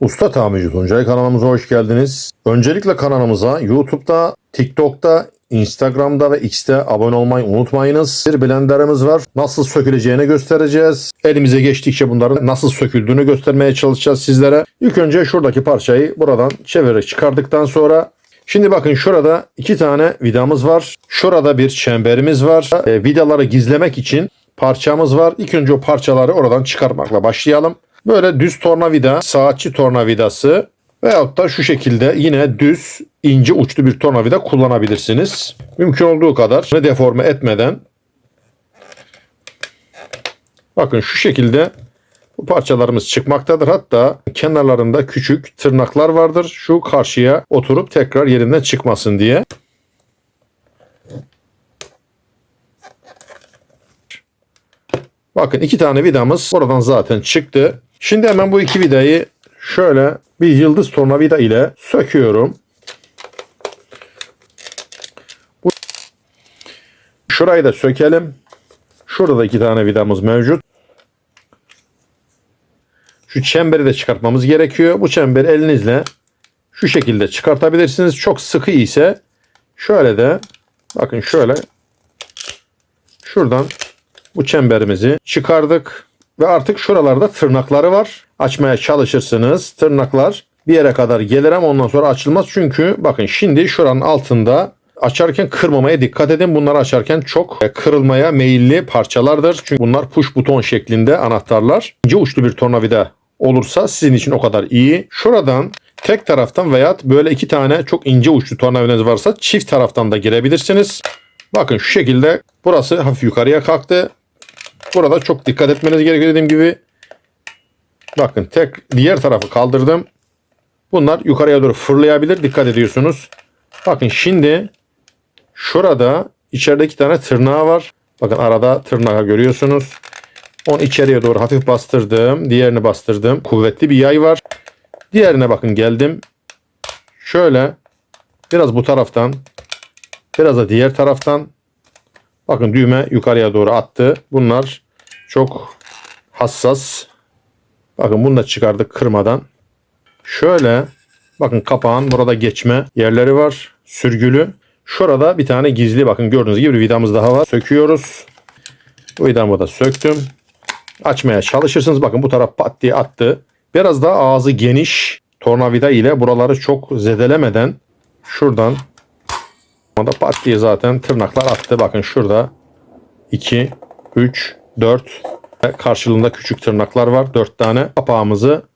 Usta Tamirci Tuncay kanalımıza hoş geldiniz. Öncelikle kanalımıza YouTube'da, TikTok'ta, Instagram'da ve X'te abone olmayı unutmayınız. Bir blenderimiz var. Nasıl söküleceğini göstereceğiz. Elimize geçtikçe bunların nasıl söküldüğünü göstermeye çalışacağız sizlere. İlk önce şuradaki parçayı buradan çevirerek çıkardıktan sonra Şimdi bakın şurada iki tane vidamız var. Şurada bir çemberimiz var. E, vidaları gizlemek için parçamız var. İlk önce o parçaları oradan çıkarmakla başlayalım. Böyle düz tornavida, saatçi tornavidası veyahut da şu şekilde yine düz ince uçlu bir tornavida kullanabilirsiniz. Mümkün olduğu kadar deforme etmeden bakın şu şekilde bu parçalarımız çıkmaktadır. Hatta kenarlarında küçük tırnaklar vardır. Şu karşıya oturup tekrar yerinden çıkmasın diye. Bakın iki tane vidamız oradan zaten çıktı. Şimdi hemen bu iki vidayı şöyle bir yıldız tornavida ile söküyorum. Şurayı da sökelim. Şurada da iki tane vidamız mevcut. Şu çemberi de çıkartmamız gerekiyor. Bu çemberi elinizle şu şekilde çıkartabilirsiniz. Çok sıkı ise şöyle de bakın şöyle şuradan bu çemberimizi çıkardık ve artık şuralarda tırnakları var. Açmaya çalışırsınız. Tırnaklar bir yere kadar gelir ama ondan sonra açılmaz. Çünkü bakın şimdi şuranın altında açarken kırmamaya dikkat edin. Bunları açarken çok kırılmaya meyilli parçalardır. Çünkü bunlar push buton şeklinde anahtarlar. İnce uçlu bir tornavida olursa sizin için o kadar iyi. Şuradan tek taraftan veya böyle iki tane çok ince uçlu tornavidanız varsa çift taraftan da girebilirsiniz. Bakın şu şekilde burası hafif yukarıya kalktı. Burada çok dikkat etmeniz gerekiyor dediğim gibi. Bakın tek diğer tarafı kaldırdım. Bunlar yukarıya doğru fırlayabilir. Dikkat ediyorsunuz. Bakın şimdi şurada içeride iki tane tırnağı var. Bakın arada tırnağı görüyorsunuz. Onu içeriye doğru hafif bastırdım. Diğerini bastırdım. Kuvvetli bir yay var. Diğerine bakın geldim. Şöyle biraz bu taraftan biraz da diğer taraftan bakın düğme yukarıya doğru attı. Bunlar çok hassas. Bakın bunu da çıkardık kırmadan. Şöyle bakın kapağın burada geçme yerleri var. Sürgülü. Şurada bir tane gizli bakın gördüğünüz gibi bir vidamız daha var. Söküyoruz. Bu vidamı da söktüm. Açmaya çalışırsınız. Bakın bu taraf pat diye attı. Biraz daha ağzı geniş tornavida ile buraları çok zedelemeden şuradan da pat diye zaten tırnaklar attı. Bakın şurada 2, 3, 4 karşılığında küçük tırnaklar var. 4 tane kapağımızı